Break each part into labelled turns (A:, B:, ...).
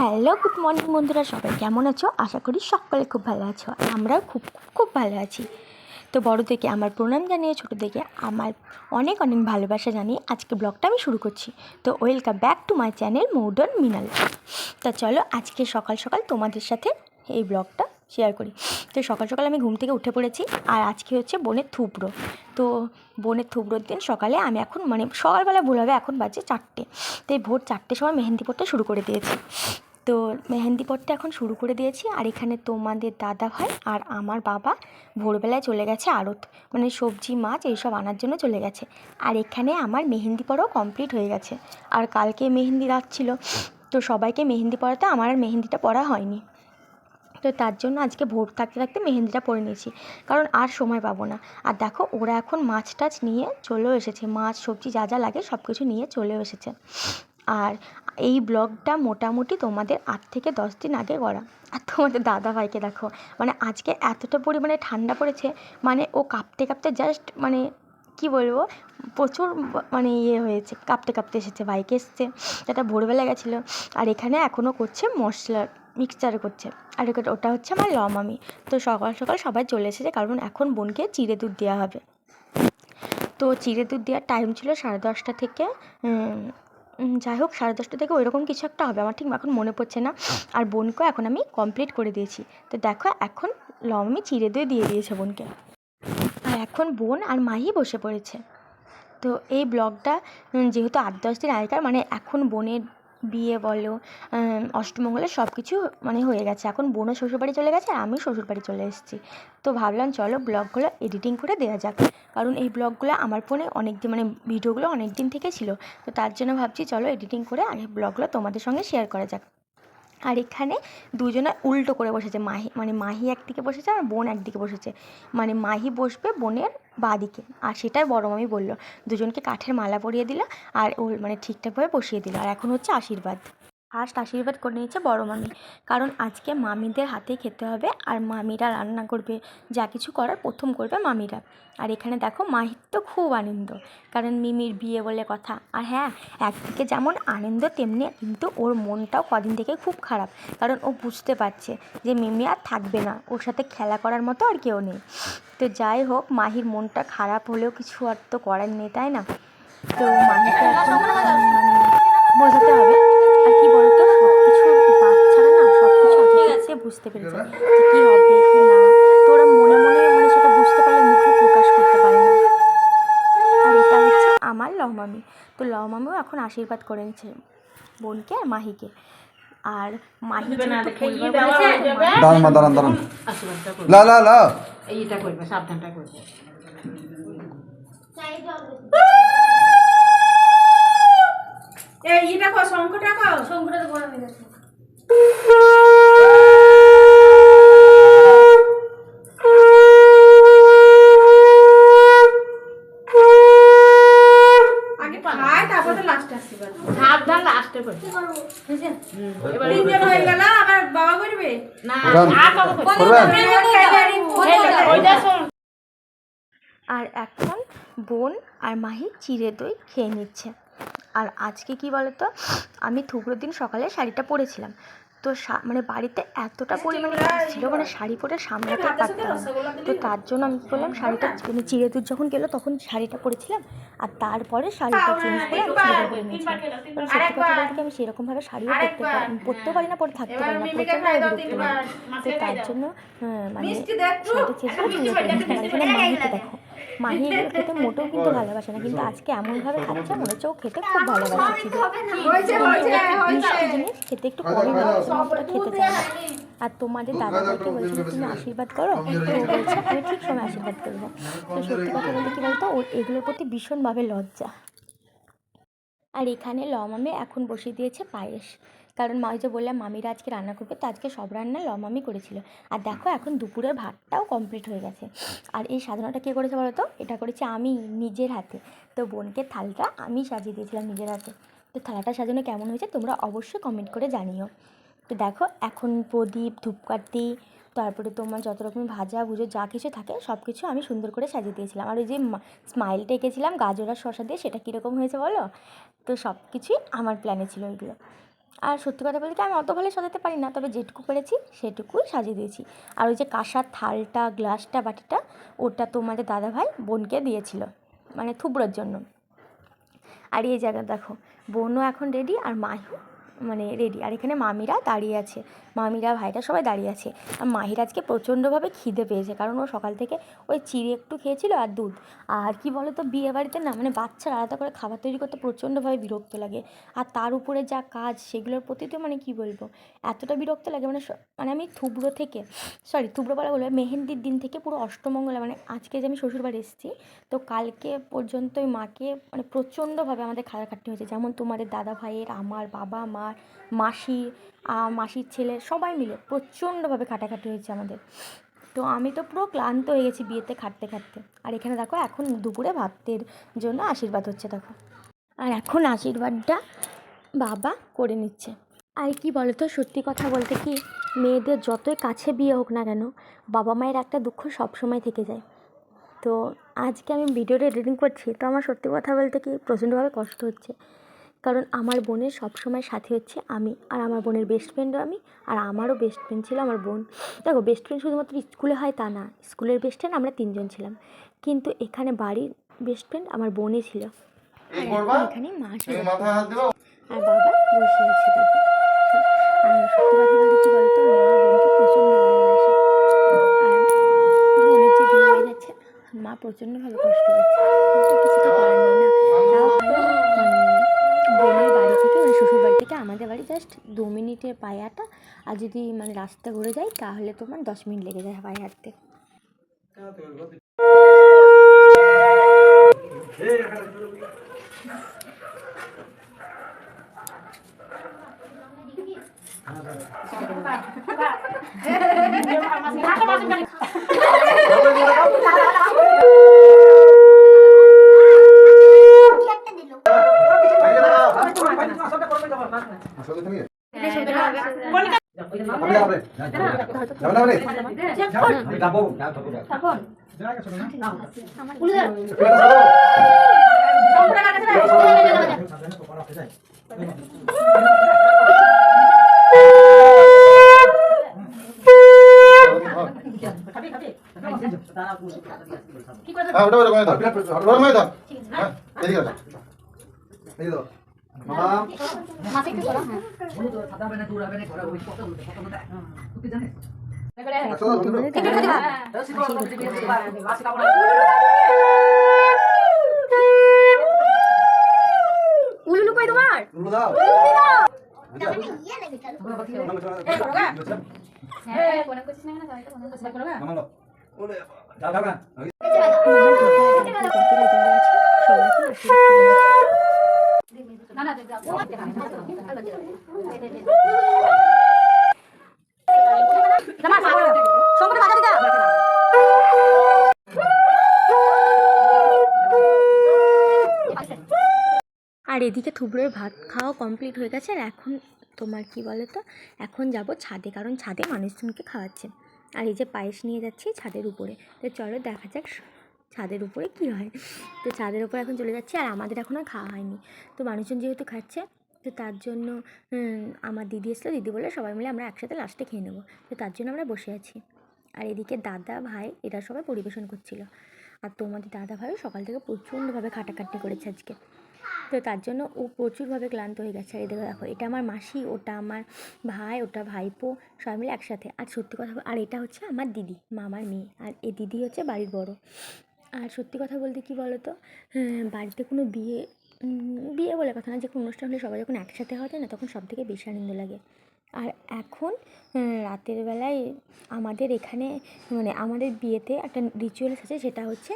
A: Hello good morning বন্ধুরা, সবাই কেমন আছো? আশা করি সকলে খুব ভালো আছো। আমরাও খুব খুব ভালো আছি। তো বড় থেকে আমার প্রণাম জানিয়ে ছোটো থেকে আমার অনেক অনেক ভালোবাসা জানিয়ে আজকে ব্লগটা আমি শুরু করছি। তো welcome back to my channel Moudon Minal তা চলো আজকে সকাল সকাল তোমাদের সাথে এই ব্লগটা শেয়ার করি। তো সকাল সকাল আমি ঘুম থেকে উঠে পড়েছি, আর আজকে হচ্ছে বোনের থুবড়ো। তো বোনের থুবড়োর দিন সকালে আমি এখন মানে সকালবেলা ভুল হবে এখন বাজে চারটে। তো এই ভোর চারটের সময় মেহেন্দি পড়তে শুরু করে দিয়েছি। তো মেহেন্দি পড়তে এখন শুরু করে দিয়েছি, আর এখানে তোমাদের দাদা ভাই আর আমার বাবা ভোরবেলায় চলে গেছে আড়ত। মানে সবজি, মাছ এইসব আনার জন্য চলে গেছে। আর এখানে আমার মেহেন্দি পড়াও কমপ্লিট হয়ে গেছে। আর কালকে মেহেন্দি রাত ছিল, তো সবাইকে মেহেন্দি পড়াতে আমার আর মেহেন্দিটা পড়া হয়নি। তো তার জন্য আজকে ভোর থাকতে থাকতে মেহেন্দিটা পরে নিয়েছি, কারণ আর সময় পাবো না। আর দেখো, ওরা এখন মাছ টাছ নিয়ে চলেও এসেছে। মাছ, সবজি যা যা লাগে সব কিছু নিয়ে চলেও এসেছে। আর এই ব্লগটা মোটামুটি তোমাদের আট থেকে দশ দিন আগে করা। আর তোমাদের দাদা ভাইকে দেখো মানে আজকে এতটা পরিমাণে ঠান্ডা পড়েছে মানে ও কাঁপতে কাঁপতে জাস্ট মানে কি বলব, প্রচুর মানে ইয়ে হয়েছে, কাঁপতে কাঁপতে এসেছে, বাইকে এসছে, যেটা ভোরবেলা গেছিল। আর এখানে এখনও করছে মশলা মিক্সচার করছে। আর ওটা- হচ্ছে আমার লমামি তো সকাল সকাল সবাই চলে এসেছে, কারণ এখন বোনকে চিড়ে দুধ দেওয়া হবে। তো চিড়ে দুধ দেওয়ার টাইম ছিল সাড়ে দশটা থেকে যাই হোক, সাড়ে দশটা থেকে ওইরকম কিছু একটা হবে। আমার ঠিক এখন মনে পড়ছে না। আর বোনকেও এখন আমি কমপ্লিট করে দিয়েছি। তো দেখো, এখন লমামি চিড়ে দিয়ে দিয়ে দিয়েছে বোনকে। আর এখন বোন আর মাহি বসে পড়েছে। তো এই ব্লগটা যেহেতু আট দশ দিন আগেকার মানে এখন বোনের বিয়ে বলো অষ্টমঙ্গলে সব কিছু মানে হয়ে গেছে। এখন বোনও শ্বশুরবাড়ি চলে গেছে আর আমি শ্বশুরবাড়ি চলে এসেছি। তো ভাবলাম চলো ব্লগগুলো এডিটিং করে দেওয়া যাক। কারণ এই ব্লগগুলো আমার ফোনে অনেক দিন মানে ভিডিওগুলো অনেক দিন থেকে ছিল। তো তার জন্য ভাবছি চলো এডিটিং করে আর এই ব্লগগুলো তোমাদের সঙ্গে শেয়ার করা যাক। আর এখানে দুজনে উল্টো করে বসেছে। মাহি মানে মাহি একদিকে বসেছে আর বোন একদিকে বসেছে। মানে মাহি বসবে বোনের বাদিকে। আর সেটাই বড় মামি বলল। দুজনকে কাঠের মালা পরিয়ে দিল আর মানে ঠিকঠাকভাবে বসিয়ে দিল। আর এখন হচ্ছে আশীর্বাদ। ফার্স্ট আশীর্বাদ করে নিয়েছে বড় মামি। কারণ আজকে মামিদের হাতে খেতে হবে আর মামিরা রান্না করবে। যা কিছু করার প্রথম করবে মামিরা। আর এখানে দেখো মাহির তো খুব আনন্দ। কারণ মিমির বিয়ে বলে কথা। আর হ্যাঁ একদিকে যেমন আনন্দ, তেমনি কিন্তু ওর মনটাও কদিন থেকে খুব খারাপ। কারণ ও বুঝতে পারছে যে মিমি আর থাকবে না। ওর সাথে খেলা করার মতো আর কেউ নেই। তো যাই হোক, মাহির মনটা খারাপ হলেও কিছু আর তো করার নেই, তাই না? তো মাহিকে মানে বোঝাতে হবে আর কি বলতো সব কিছু বাচ্চারা না সব কিছু আগে থাকতে বুঝতে পেরেছে যে কী হবে কি না। তো ওরা মনে মনে মানে সেটা বুঝতে পারলে মুখে প্রকাশ করতে পারে না। আর এটা হচ্ছে আমার লহমামি তো লহমামিও এখন আশীর্বাদ করে নিচ্ছে বোনকে আর মাহিকে। আর মাহি
B: দাঁড়ান মা দাঁড়ান দাঁড়ান। লা লা লা।
C: এইটা করবে সাবধানটা করবে।
D: এই এটা কো শঙ্কটা কো শঙ্কটা তো বড় হয়ে গেছে। আগে খায় তারপর তো লাস্টে আসবে
C: সাবধান লাস্টে করবে? এবার
D: তিনজন হয়ে গেল আবার বাবা করবে?
C: না
B: করুন।
C: আর কত করবে?
B: করবেন
C: এই যে, ওইটা শোন।
A: আর এখন বোন আর মাহি চিড়ে দই খেয়ে নিচ্ছে। আর আজকে কি বলতো? আমি থুবড়োর দিন সকালে শাড়িটা পরেছিলাম। তো মানে বাড়িতে এতটা পরিমাণে কাজ ছিল মানে শাড়ি পরে সামলাতে পারতাম তো তার জন্য আমি কী করলাম? শাড়িটা মানে চিড়ে দুধ যখন গেলো তখন শাড়িটা পরেছিলাম। আর তারপরে শাড়িটা চেঞ্জ করে আমি চুড়িদার পরে নিয়েছিলাম। কারণ সত্যি কথা বলতে কি আমি সেরকমভাবে শাড়িও পরতে পারি পরতেও পারি না পরে থাকতে পারি না প্রচণ্ড বিরক্ত লাগে তো তার জন্য হ্যাঁ, মানে শাড়িটা চেঞ্জ করে পরে এখানে মাহিকে দেখো। মাহি এগুলো খেতে মোটেও কিন্তু ভালোবাসে না কিন্তু আজকে এমনভাবে খাচ্ছে মনে হচ্ছে ও খেতে খুব ভালোবাসে। চিড়ে
D: হয়েছে হয়েছে
A: মিষ্টি জিনিস খেতে একটু কমই ভালোবাসে না, খেতে চায়। না আর তোমাদের দাদাদেরকে বলছিল তুমি আশীর্বাদ করো। তো ও বলছে আমি ঠিক সময় আশীর্বাদ করব। তো সত্যি কথা বলতে কি বলতো ওর এগুলোর প্রতি ভীষণভাবে লজ্জা। আর এখানে লমামি এখন বসিয়ে দিয়েছে পায়েস। কারণ মা ওই যে বললাম, মামিরা আজকে রান্না করবে, তো আজকে সব রান্না লমামি করেছিল। আর দেখো এখন দুপুরের ভাতটাও কমপ্লিট হয়ে গেছে। আর এই সাধনাটা কে করেছে বলো তো? এটা করেছে আমি নিজের হাতে। তো বোনকে থালটা আমি সাজিয়ে দিয়েছিলাম নিজের হাতে। তো থালাটা সাজানো কেমন হয়েছে তোমরা অবশ্যই কমেন্ট করে জানিও। তো দেখো এখন প্রদীপ, ধূপকাঠি, তারপরে তোমার যত রকমের ভাজা, ভুজো, যা কিছু থাকে সব কিছু আমি সুন্দর করে সাজিয়ে দিয়েছিলাম। আর ওই যে স্মাইলটা এঁকেছিলাম গাজর আর শশা দিয়ে, সেটা কীরকম হয়েছে বলো? তো সব কিছুই আমার প্ল্যানে ছিল ওইগুলো। আর সত্যি কথা বলতে আমি অত ভালো সাজাতে পারি না, তবে যেটুকু পেরেছি সেটুকুই সাজিয়ে দিয়েছি। আর ওই যে কাঁসার থালটা, গ্লাসটা, বাটিটা, ওটা তোমাদের দাদাভাই বোনকে দিয়েছিল মানে থুবড়োর জন্য। আর এই জায়গা দেখো, বোনও এখন রেডি আর মাহিও মানে রেডি আর এখানে মামিরা দাঁড়িয়ে আছে। মামিরা, ভাইরা সবাই দাঁড়িয়ে আছে। আর মাহির আজকে প্রচণ্ডভাবে খিদে পেয়েছে, কারণ ও সকাল থেকে ওই চিড়ে একটু খেয়েছিল আর দুধ। আর কি বলো তো বিয়ে বাড়িতে না মানে বাচ্চারা আলাদা করে খাবার তৈরি করতে প্রচণ্ডভাবে বিরক্ত লাগে। আর তার উপরে যা কাজ, সেগুলোর প্রতি তো মানে কি বলব, এতটা বিরক্ত লাগে। মানে মানে আমি থুবড়ো থেকে সরি থুবড়ো বলা বলে মেহেন্দির দিন থেকে পুরো অষ্টমঙ্গলা মানে আজকে যে আমি শ্বশুরবাড়ি এসেছি, তো কালকে পর্যন্ত ওই মাকে মানে প্রচণ্ডভাবে আমাদের খাটাখাটনি হয়েছে। যেমন তোমাদের দাদা ভাইয়ের আমার বাবা মার মাসি মাসির ছেলে সবাই মিলে প্রচণ্ডভাবে খাটাখাটি হয়েছে আমাদের। তো আমি তো পুরো ক্লান্ত হয়ে গেছি বিয়েতে খাটতে খাটতে। আর এখানে দেখো, এখন দুপুরে ভাতের জন্য আশীর্বাদ হচ্ছে, দেখো। আর এখন আশীর্বাদটা বাবা করে নিচ্ছে। আর কি বলো তো সত্যি কথা বলতে কি, মেয়েদের যতই কাছে বিয়ে হোক না কেন, বাবা মায়ের একটা দুঃখ সবসময় থেকে যায়। তো আজকে আমি ভিডিওটা এডিটিং করছি, তো আমার সত্যি কথা বলতে কি, প্রচণ্ডভাবে কষ্ট হচ্ছে। কারণ আমার বোনের সবসময় সাথে হচ্ছে আমি। আর আমার বোনের বেস্ট ফ্রেন্ডও আমি আর আমারও বেস্ট ফ্রেন্ড ছিল আমার বোন। দেখো বেস্ট ফ্রেন্ড শুধুমাত্র স্কুলে হয় তা না স্কুলের বেস্ট ফ্রেন্ড আমরা তিনজন ছিলাম। কিন্তু এখানে বাড়ির বেস্ট ফ্রেন্ড আমার বোনই ছিল। এখানে মা ছিল। আর বাবা বসে আছে দেখো আর সত্যি কথা বলতে কি বলতো মা বোনকে প্রচণ্ড ভালোবাসে। আর বোনের যে বিয়ে হয়ে যাচ্ছে মা প্রচণ্ডভাবে কষ্ট পাচ্ছে কিন্তু কিছু তো করার নেই না তাও ভালো মানে বোনের বাড়ি থেকে মানে শ্বশুর বাড়ি থেকে আমাদের বাড়ি জাস্ট দু মিনিটের পায়ে হাঁটা আর যদি মানে রাস্তা ঘুরে যাই তাহলে তোমার দশ মিনিট লেগে যায় পায়ে হাঁটতে
B: আসলে তুমি হবে হবে না হবে
E: আমি যাব না যাব না
B: হ্যাঁ ওটা ওটা দাও ওটা ওটা দাও হ্যাঁ এদিকে দাও এই দাও মামা আচ্ছা দাও বন্ধু
A: উলুলু কই তোমার
B: বন্ধু দাও মামা দাও
E: যাও যাও না
A: সবাইকে আশীর্বাদ আর এদিকে থুবড়োর ভাত খাওয়া কমপ্লিট হয়ে গেছে আর এখন তোমার কি বলো তো এখন যাব ছাদে, কারণ ছাদে মানুষজনকে খাওয়াচ্ছে। আর এই যে পায়েস নিয়ে যাচ্ছি ছাদের উপরে। তো চলো দেখা যাক ছাদের উপরে কি হয়। তো ছাদের উপরে এখন চলে যাচ্ছি আর আমাদের এখন আর খাওয়া হয়নি। তো মানুষজন যেহেতু খাচ্ছে, তো তার জন্য আমার দিদি এসলো দিদি বলে সবাই মিলে আমরা একসাথে লাস্টে খেয়ে নেব। তো তার জন্য আমরা বসে আছি। আর এদিকে দাদা ভাই, এরা সবাই পরিবেশন করছিল। আর তোমাদের দাদা ভাইও সকাল থেকে প্রচণ্ডভাবে খাটাখাটনি করেছে আজকে। তো তার জন্য ও প্রচুরভাবে ক্লান্ত হয়ে গেছে। এদিকে দেখো এটা আমার মাসি ওটা আমার ভাই ওটা ভাইপো সবাই মিলে একসাথে। আর সত্যি কথা আর এটা হচ্ছে আমার দিদি মামার মেয়ে। আর এই দিদি হচ্ছে বাড়ির বড়। আর সত্যি কথা বলতে কি বলো তো হ্যাঁ, বাড়িতে কোনো বিয়ে বিয়ে বলে কথা না যে কোনো অনুষ্ঠান হলে সবাই যখন একসাথে হয় না তখন সব থেকে বেশি আনন্দ লাগে। আর এখন উম, রাতের বেলায় আমাদের এখানে মানে আমাদের বিয়েতে একটা রিচুয়ালস আছে সেটা হচ্ছে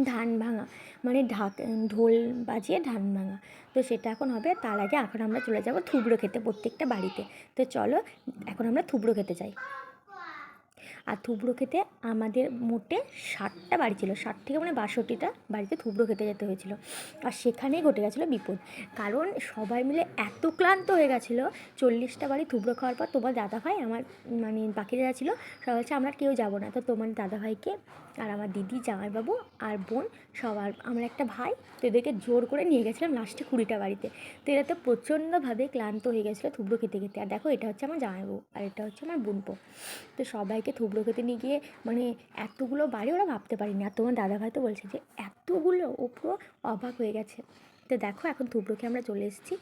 A: ধান ভাঙা মানে ঢাক ঢোল বাজিয়ে ধান ভাঙা। তো সেটা এখন হবে, তার আগে এখন আমরা চলে যাব থুবড়ো খেতে প্রত্যেকটা বাড়িতে। তো চলো, এখন আমরা থুবড়ো খেতে যাই। আর থুবড়ো খেতে আমাদের মোটে ষাটটা বাড়ি ছিল ষাট থেকে মানে বাষট্টিটা বাড়িতে থুবড়ো খেতে যেতে হয়েছিল। আর সেখানেই ঘটে গেছিল বিপদ। কারণ সবাই মিলে এত ক্লান্ত হয়ে গেছিল, চল্লিশটা বাড়ি থুবড়ো খাওয়ার পর তোমার দাদাভাই আমার মানে বাকি যারা ছিল, সবাই বলছে, আমরা কেউ যাব না। তো তোমার দাদাভাইকে আর আমার দিদি, জামাইবাবু আর বোন সবার, আমার একটা ভাই, তো এদেরকে জোর করে নিয়ে গেছিলাম লাস্টে কুড়িটা বাড়িতে। তো এরা তো প্রচণ্ডভাবে ক্লান্ত হয়ে গেছিল থুবড়ো খেতে খেতে। আর দেখো, এটা হচ্ছে আমার জামাইবাবু আর এটা হচ্ছে আমার বোনপো। তো সবাইকে থুবড়ো খেতে নিয়ে গিয়ে মানে এতগুলো বাড়ি ওরা ভাবতে পারিনি। আর তোমার দাদাভাই তো বলছে যে এতগুলো ও পুরো অবাক হয়ে গেছে। তো দেখো এখন থুবড়োকে আমরা চলে এসেছি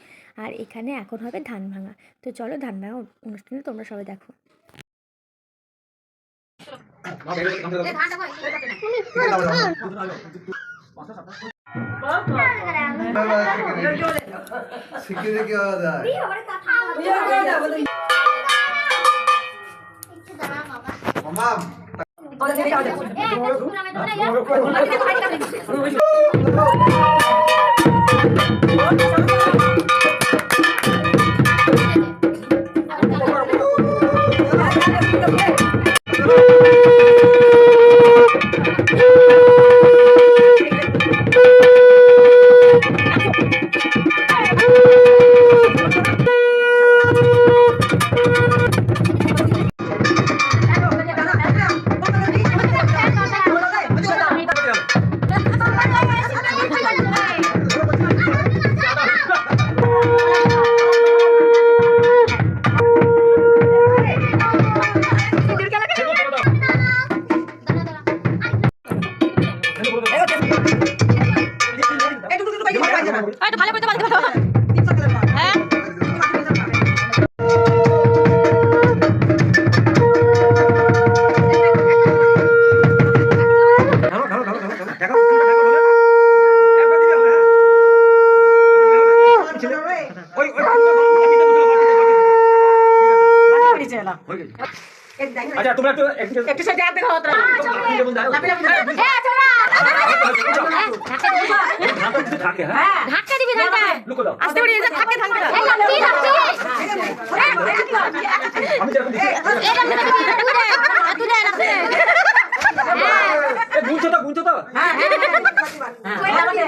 A: আর এখানে এখন হবে ধান ভাঙা তো চলো ধান ভাঙা অনুষ্ঠানে তোমরা সবাই দেখো।
B: শিখিয়ে কি মামা
E: আচ্ছা তোমরা একটু একটু
C: একটু সাথে হাতে খাওয়া
E: থাকে হ্যাঁ
A: ধাক্কা দিবি ধাক্কা
E: লুকো দাও।
A: আস্তে করে থাকে ধাক্কা
E: আমি যেরকম দিচ্ছি। এ গুনছো তো গুনছো তো। সামনে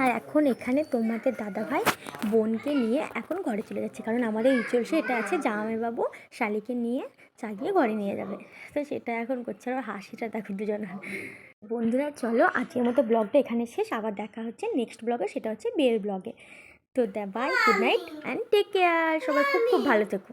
A: আর এখন এখানে তোমাদের দাদাভাই বোনকে নিয়ে এখন ঘরে চলে যাচ্ছে। কারণ আমাদের ইচলসে এটা আছে জামাইবাবু শালিকে নিয়ে চাগিয়ে ঘরে নিয়ে যাবে। তো সেটা এখন করছে আর হাসিটা দেখো দুজনের। বন্ধুরা, চলো আজকের মতো ব্লগটা এখানে শেষ। আবার দেখা হচ্ছে নেক্সট ব্লগে, সেটা হচ্ছে বিয়ের ব্লগে। তো the bye good night and take care সবাই খুব খুব ভালো থেকো।